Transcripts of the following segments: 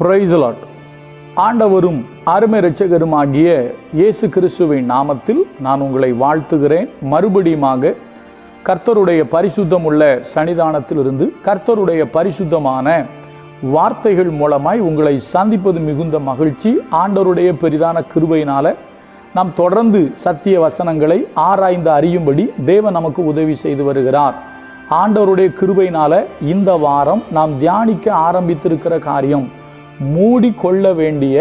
பிரைசலாட் ஆண்டவரும் அருமை இரட்சகருமாகிய இயேசு கிறிஸ்துவின் நாமத்தில் நான் உங்களை வாழ்த்துகிறேன். மறுபடியுமாக கர்த்தருடைய பரிசுத்தம் உள்ள சன்னிதானத்திலிருந்து கர்த்தருடைய பரிசுத்தமான வார்த்தைகள் மூலமாய் உங்களை சந்திப்பது மிகுந்த மகிழ்ச்சி. ஆண்டவருடைய பெரிதான கிருபையினால் நாம் தொடர்ந்து சத்திய வசனங்களை ஆராய்ந்து அறியும்படி தேவன் நமக்கு உதவி செய்து வருகிறார். ஆண்டவருடைய கிருபையினால் இந்த வாரம் நாம் தியானிக்க ஆரம்பித்திருக்கிற காரியம் மூடிக்கொள்ள வேண்டிய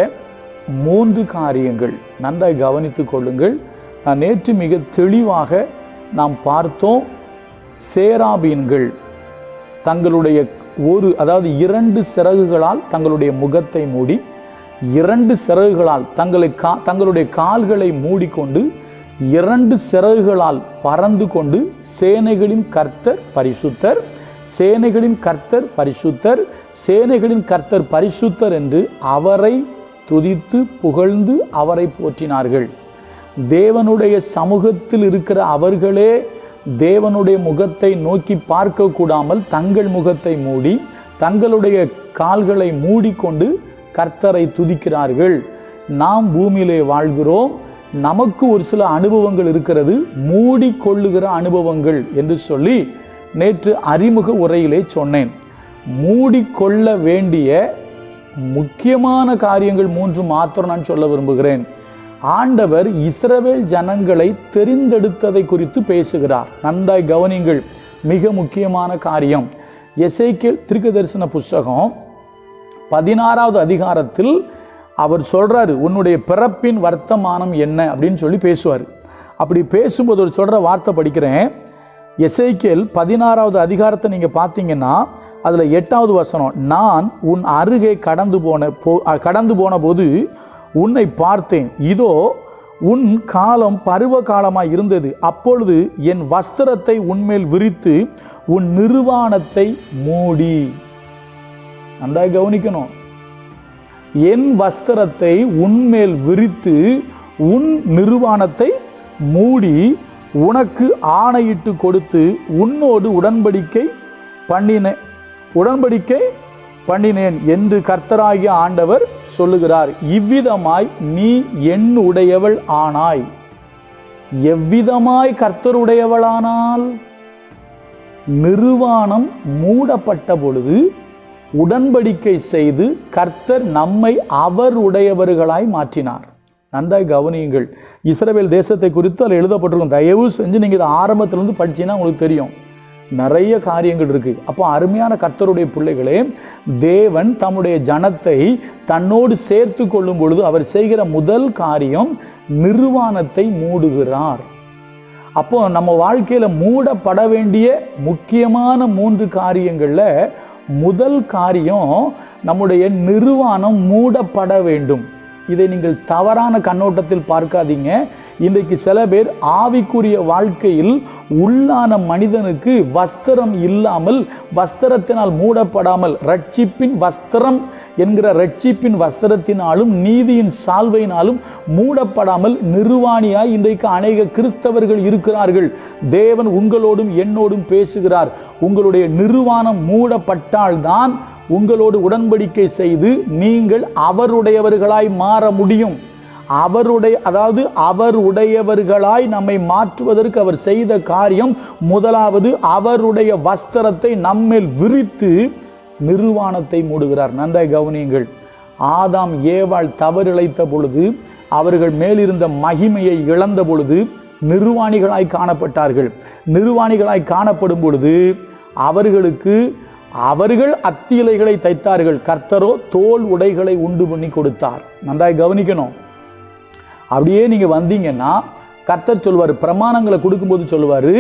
மூன்று காரியங்கள். நன்றாய் கவனித்து கொள்ளுங்கள். நான் நேற்று மிக தெளிவாக நாம் பார்த்தோம் சேராபீன்கள். தங்களுடைய ஒரு அதாவது இரண்டு சிறகுகளால் தங்களுடைய முகத்தை மூடி இரண்டு சிறகுகளால் தங்களை கா தங்களுடைய கால்களை மூடிக்கொண்டு இரண்டு சிறகுகளால் பறந்து கொண்டு சேனைகளின் கர்த்தர் பரிசுத்தர் சேனைகளின் கர்த்தர் பரிசுத்தர் சேனைகளின் கர்த்தர் பரிசுத்தர் என்று அவரை துதித்து புகழ்ந்து அவரை போற்றினார்கள். தேவனுடைய சமூகத்தில் இருக்கிற அவர்களே தேவனுடைய முகத்தை நோக்கி பார்க்க கூடாமல் தங்கள் முகத்தை மூடி தங்களுடைய கால்களை மூடிக்கொண்டு கர்த்தரை துதிக்கிறார்கள். நாம் பூமியிலே வாழ்கிறோம். நமக்கு ஒரு சில அனுபவங்கள் இருக்கிறது. மூடிக்கொள்ளுகிற அனுபவங்கள் என்று சொல்லி நேற்று அறிமுக உரையிலே சொன்னேன். மூடிக்கொள்ள வேண்டிய முக்கியமான காரியங்கள் மூன்று மாத்திரம் நான் சொல்ல விரும்புகிறேன். ஆண்டவர் இஸ்ரவேல் ஜனங்களை தெரிந்தெடுத்ததை குறித்து பேசுகிறார். நன்றாய் கவனிங்கள் மிக முக்கியமான காரியம். எசைக்கேல் திருக்கு தரிசன புஸ்தகம் பதினாறாவது அதிகாரத்தில் அவர் சொல்கிறாரு உன்னுடைய பிறப்பின் வர்த்தமானம் என்ன? அப்படின்னு சொல்லி பேசுவார். அப்படி பேசும்போது ஒரு சொல்கிற வார்த்தை படிக்கிறேன். எசைக்கேல் பதினாறாவது அதிகாரத்தை நீங்கள் பார்த்தீங்கன்னா அதில் எட்டாவது வசனம் நான் உன் அருகே கடந்து போன போ கடந்து போன போது உன்னை பார்த்தேன். இதோ உன் காலம் பருவ காலமாக இருந்தது. அப்பொழுது என் வஸ்திரத்தை உன்மேல் விரித்து உன் நிர்வாணத்தை மூடி. நன்றாக கவனிக்கணும். என் வஸ்திரத்தை உன்மேல் விரித்து உன் நிர்வாணத்தை மூடி உனக்கு ஆணையிட்டு கொடுத்து உன்னோடு உடன்படிக்கை பண்ணினேன் உடன்படிக்கை பண்ணினேன் என்று கர்த்தராகிய ஆண்டவர் சொல்லுகிறார். இவ்விதமாய் நீ என் உடையவள் ஆனாய். எவ்விதமாய் கர்த்தருடையவளானால்? நிர்வாணம் மூடப்பட்ட பொழுது உடன்படிக்கை செய்து கர்த்தர் நம்மை அவர் உடையவர்களாய் மாற்றினார். நன்றாய் கவனியுங்கள். இஸ்ரேல் தேசத்தை குறித்து அதில் எழுதப்பட்டிருக்கும். தயவு செஞ்சு நீங்கள் இதை ஆரம்பத்திலேருந்து படிச்சீங்கன்னா உங்களுக்கு தெரியும். நிறைய காரியங்கள் இருக்குது அப்போ அருமையான கர்த்தருடைய பிள்ளைகளே தேவன் தம்முடைய ஜனத்தை தன்னோடு சேர்த்து கொள்ளும் பொழுது அவர் செய்கிற முதல் காரியம் நிர்வாணத்தை மூடுகிறார். அப்போ நம்ம வாழ்க்கையில் மூடப்பட வேண்டிய முக்கியமான மூன்று காரியங்களில் முதல் காரியம் நம்முடைய நிர்வாணம் மூடப்பட வேண்டும். இதை நீங்கள் தவறான கண்ணோட்டத்தில் பார்க்காதீங்க. இன்றைக்கு சில பேர் ஆவிக்குரிய வாழ்க்கையில் உள்ளான மனிதனுக்கு வஸ்திரம் இல்லாமல் வஸ்திரத்தினால் மூடப்படாமல் ரட்சிப்பின் வஸ்திரம் என்கிற ரட்சிப்பின் வஸ்திரத்தினாலும் நீதியின் சால்வையினாலும் மூடப்படாமல் நிர்வாணியாய் இன்றைக்கு அநேக கிறிஸ்தவர்கள் இருக்கிறார்கள். தேவன் உங்களோடும் என்னோடும் பேசுகிறார். உங்களுடைய நிர்வாணம் மூடப்பட்டால்தான் உங்களோடு உடன்படிக்கை செய்து நீங்கள் அவருடையவர்களாய் மாற முடியும். அவருடைய அதாவது அவருடையவர்களாய் நம்மை மாற்றுவதற்கு அவர் செய்த காரியம் முதலாவது அவருடைய வஸ்திரத்தை நம்மேல் விரித்து நிர்வாணத்தை மூடுகிறார். நன்றாய் கவனியுங்கள். ஆதாம் ஏவாள் தவறிழைத்த பொழுது அவர்கள் மேலிருந்த மகிமையை இழந்த பொழுது நிர்வாணிகளாய் காணப்பட்டார்கள். நிர்வாணிகளாய் காணப்படும் பொழுது அவர்களுக்கு அவர்கள் அத்தியிலைகளை தைத்தார்கள். கர்த்தரோ தோல் உடைகளை உண்டு பண்ணி கொடுத்தார். நன்றாய் கவனிக்கணும். அப்படியே நீங்கள் வந்தீங்கன்னா கர்த்தர் சொல்வார் பிரமாணங்களை கொடுக்கும்போது சொல்லுவார்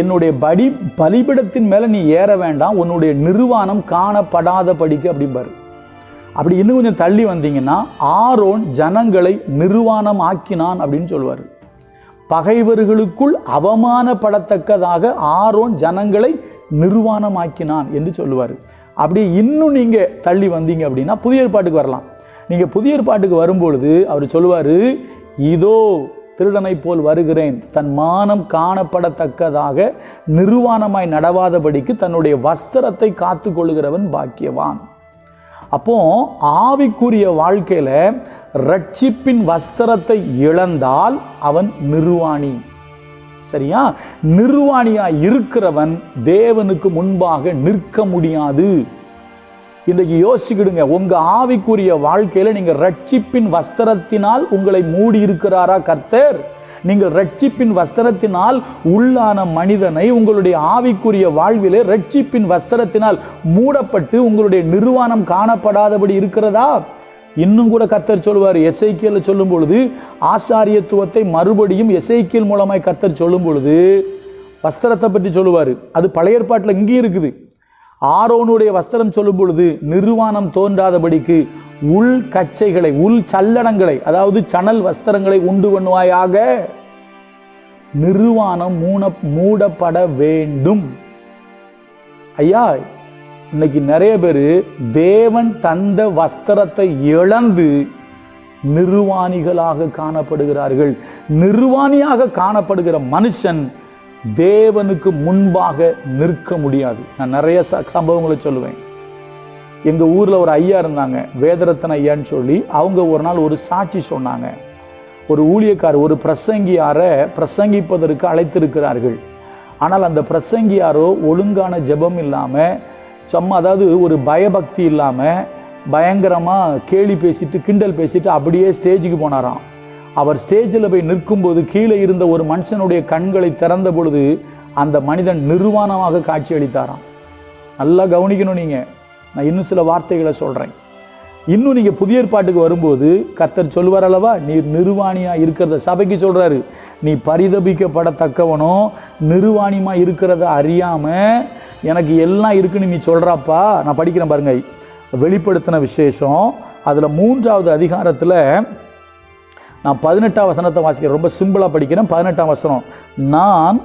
என்னுடைய படி பலிபிடத்தின் மேலே நீ ஏற வேண்டாம் உன்னுடைய நிர்வாணம் காணப்படாத படிக்க அப்படிம்பாரு. அப்படி இன்னும் கொஞ்சம் தள்ளி வந்தீங்கன்னா ஆரோன் ஜனங்களை நிர்வாணம் ஆக்கினான் அப்படின்னு சொல்லுவார் பகைவர்களுக்குள் அவமானப்படத்தக்கதாக ஆரோன் ஜனங்களை நிர்வாணமாக்கினான் என்று சொல்லுவார். அப்படி இன்னும் நீங்கள் தள்ளி வந்தீங்க அப்படின்னா புதிய ஏற்பாட்டுக்கு வரலாம். நீங்கள் புதிய பாட்டுக்கு வரும்பொழுது அவர் சொல்லுவார் இதோ திருடனை போல் வருகிறேன். தன் மானம் காணப்படத்தக்கதாக நிர்வாணமாய் நடவாதபடிக்கு தன்னுடைய வஸ்திரத்தை காத்து கொள்கிறவன் பாக்கியவான். அப்போ ஆவிக்குரிய வாழ்க்கையில் ரட்சிப்பின் வஸ்திரத்தை இழந்தால் அவன் நிர்வாணி. சரியா? நிர்வாணியாக இருக்கிறவன் தேவனுக்கு முன்பாக நிற்க முடியாது. இன்றைக்கு யோசிக்கிடுங்க உங்க ஆவிக்குரிய வாழ்க்கையில நீங்க ரட்சிப்பின் வஸ்திரத்தினால் உங்களை மூடி இருக்கிறாரா கர்த்தர்? நீங்கள் ரட்சிப்பின் வஸ்திரத்தினால் உள்ளான மனிதனை உங்களுடைய ஆவிக்குரிய வாழ்விலே ரட்சிப்பின் வஸ்திரத்தினால் மூடப்பட்டு உங்களுடைய நிர்வாணம் காணப்படாதபடி இருக்கிறதா? இன்னும் கூட கர்த்தர் சொல்லுவார் எசைக்கியல் சொல்லும் பொழுது ஆசாரியத்துவத்தை மறுபடியும் எசைக்கியல் மூலமாய் கர்த்தர் சொல்லும் பொழுது வஸ்திரத்தை பற்றி சொல்லுவார். அது பழைய ஏற்பாட்டில் இங்கேயும் இருக்குது. ஆரோனுடைய வஸ்திரம் சொல்லும் பொழுது நிர்வாணம் தோன்றாதபடிக்கு உள் கச்சைகளை உள் சல்லடங்களை அதாவது சணல் வஸ்திரங்களை உண்டு பண்ணுவாயாக. நிர்வாணம் மூண மூடப்பட வேண்டும். ஐயா இன்னைக்கு நிறைய பேர் தேவன் தந்த வஸ்திரத்தை இழந்து நிர்வாணிகளாக காணப்படுகிறார்கள். நிர்வாணியாக காணப்படுகிற மனுஷன் தேவனுக்கு முன்பாக நிற்க முடியாது. நான் நிறைய ச- சம்பவங்களை சொல்லுவேன். எங்கள் ஊரில் ஒரு ஐயா இருந்தாங்க வேதரத்தன் ஐயான்னு சொல்லி அவங்க ஒரு நாள் ஒரு சாட்சி சொன்னாங்க. ஒரு ஊழியக்கார் ஒரு பிரசங்கியாரை பிரசங்கிப்பதற்கு அழைத்திருக்கிறார்கள். ஆனால் அந்த பிரசங்கியாரோ ஒழுங்கான ஜெபம் இல்லாமல் சும்மா அதாவது ஒரு பயபக்தி இல்லாமல் பயங்கரமாக கேலி பேசிட்டு கிண்டல் பேசிட்டு அப்படியே ஸ்டேஜுக்கு போனாராம். அவர் ஸ்டேஜில் போய் நிற்கும்போது கீழே இருந்த ஒரு மனுஷனுடைய கண்களை திறந்த பொழுது அந்த மனிதன் நிர்வாணமாக காட்சியளித்தாராம். நல்லா கவனிக்கணும் நீங்கள் நான் இன்னும் சில வார்த்தைகளை சொல்கிறேன் இன்னும் நீங்கள் புதிய ஏற்பாட்டுக்கு வரும்போது கர்த்தர் சொல்வார் அல்லவா? நீர் நிர்வாணியாக இருக்கிறத சபைக்கு சொல்கிறாரு நீ பரிதபிக்கப்படத்தக்கவனோ நிர்வாணியமாக இருக்கிறத அறியாமல் எனக்கு எல்லாம் இருக்குன்னு நீ சொல்கிறாப்பா நான் படிக்கிறேன் பாருங்க. வெளிப்படுத்தின விசேஷம். அதில் மூன்றாவது அதிகாரத்தில் நான் பதினெட்டாம் வசனத்தை வாசிக்கிறேன். ரொம்ப சிம்பிளாக படிக்கிறேன். பதினெட்டாம் வசனம். நான்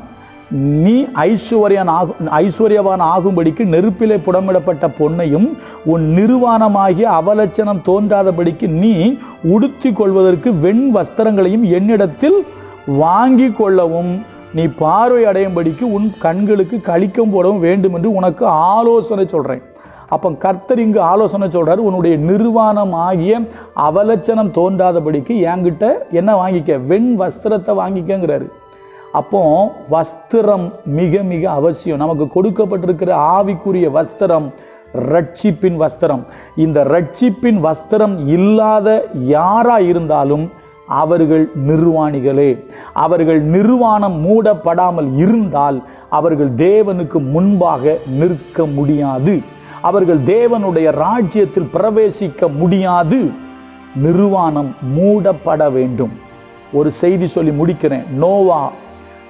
நீ ஐஸ்வர்யன் ஆகும் ஐஸ்வர்யவான் ஆகும்படிக்கு நெருப்பிலே புடமிடப்பட்ட பொன்னையும் உன் நிர்வாணமாகிய அவலட்சணம் தோன்றாதபடிக்கு நீ உடுத்தி கொள்வதற்கு வெண் வஸ்திரங்களையும் என்னிடத்தில் வாங்கி கொள்ளவும். நீ பார்வை அடையும்படிக்கு உன் கண்களுக்கு கழிக்கம் போடவும் வேண்டும் என்று உனக்கு ஆலோசனை சொல்கிறேன் அப்போ கர்த்தர் இங்கு ஆலோசனை சொல்கிறார் உன்னுடைய நிர்வாணம் ஆகிய அவலட்சணம் தோன்றாதபடிக்கு என்கிட்ட என்ன வாங்கிக்க? வெண் வஸ்திரத்தை வாங்கிக்கங்கிறாரு. அப்போ வஸ்திரம் மிக மிக அவசியம். நமக்கு கொடுக்கப்பட்டிருக்கிற ஆவிக்குரிய வஸ்திரம் ரட்சிப்பின் வஸ்திரம். இந்த ரட்சிப்பின் வஸ்திரம் இல்லாத யாரா இருந்தாலும் அவர்கள் நிர்வாணிகளே. அவர்கள் நிர்வாணம் மூடப்படாமல் இருந்தால் அவர்கள் தேவனுக்கு முன்பாக நிற்க முடியாது. அவர்கள் தேவனுடைய ராஜ்யத்தில் பிரவேசிக்க முடியாது. நிர்வாணம் மூடப்பட வேண்டும். ஒரு செய்தி சொல்லி முடிக்கிறேன். நோவா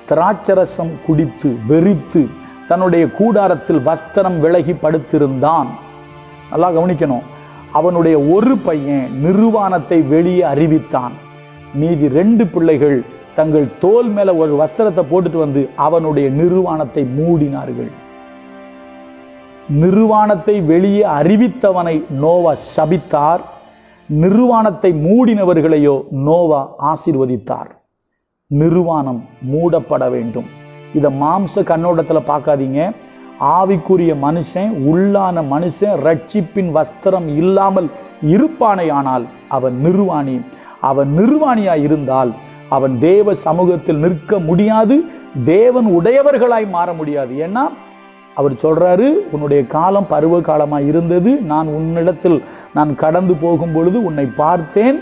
திராட்சரசம் குடித்து வெறித்து தன்னுடைய கூடாரத்தில் வஸ்திரம் விலகி படுத்திருந்தான். நல்லா கவனிக்கணும். அவனுடைய ஒரு பையன் நிர்வாணத்தை வெளியே அறிவித்தான். மீதி ரெண்டு பிள்ளைகள் தங்கள் தோல் மேலே ஒரு வஸ்திரத்தை போட்டுட்டு வந்து அவனுடைய நிர்வாணத்தை மூடினார்கள். நிர்வாணத்தை வெளியே அறிவித்தவனை நோவா சபித்தார். நிர்வாணத்தை மூடினவர்களையோ நோவா ஆசிர்வதித்தார். நிர்வாணம் மூடப்பட வேண்டும். இதை மாம்ச கண்ணோட்டத்தில் பார்க்காதீங்க. ஆவிக்குரிய மனுஷன் உள்ளான மனுஷன் ரட்சிப்பின் வஸ்திரம் இல்லாமல் இருப்பானே ஆனால் அவன் நிர்வாணி. அவன் நிர்வாணியாய் இருந்தால் அவன் தேவ சமூகத்தில் நிற்க முடியாது. தேவன் உடையவர்களாய் மாற முடியாது. ஏன்னா அவர் சொல்கிறாரு உன்னுடைய காலம் பருவ காலமாக இருந்தது. நான் உன்னிடத்தில் நான் கடந்து போகும் பொழுது உன்னை பார்த்தேன்.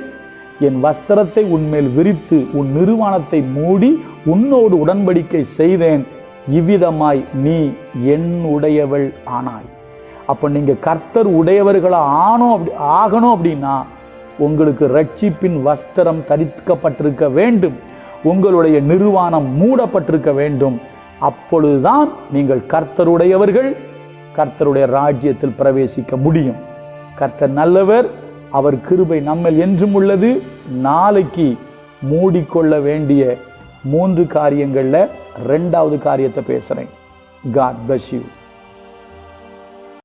என் வஸ்திரத்தை உன்மேல் விரித்து உன் நிறுவனத்தை மூடி உன்னோடு உடன்படிக்கை செய்தேன். இவ்விதமாய் நீ என் உடையவள் ஆனாய். அப்போ நீங்கள் கர்த்தர் உடையவர்களாக ஆனோம் அப்படி ஆகணும் அப்படின்னா உங்களுக்கு ரட்சிப்பின் வஸ்திரம் தரிக்கப்பட்டிருக்க வேண்டும். உங்களுடைய நிர்வாணம் மூடப்பட்டிருக்க வேண்டும். அப்பொழுதுதான் நீங்கள் கர்த்தருடையவர்கள் கர்த்தருடைய ராஜ்யத்தில் பிரவேசிக்க முடியும். கர்த்தர் நல்லவர் அவர் கிருபை நம்மில் என்றும் உள்ளது. நாளைக்கு மூடிக்கொள்ள வேண்டிய மூன்று காரியங்களில் ரெண்டாவது காரியத்தை பேசுகிறேன் காட் பஸ் யூ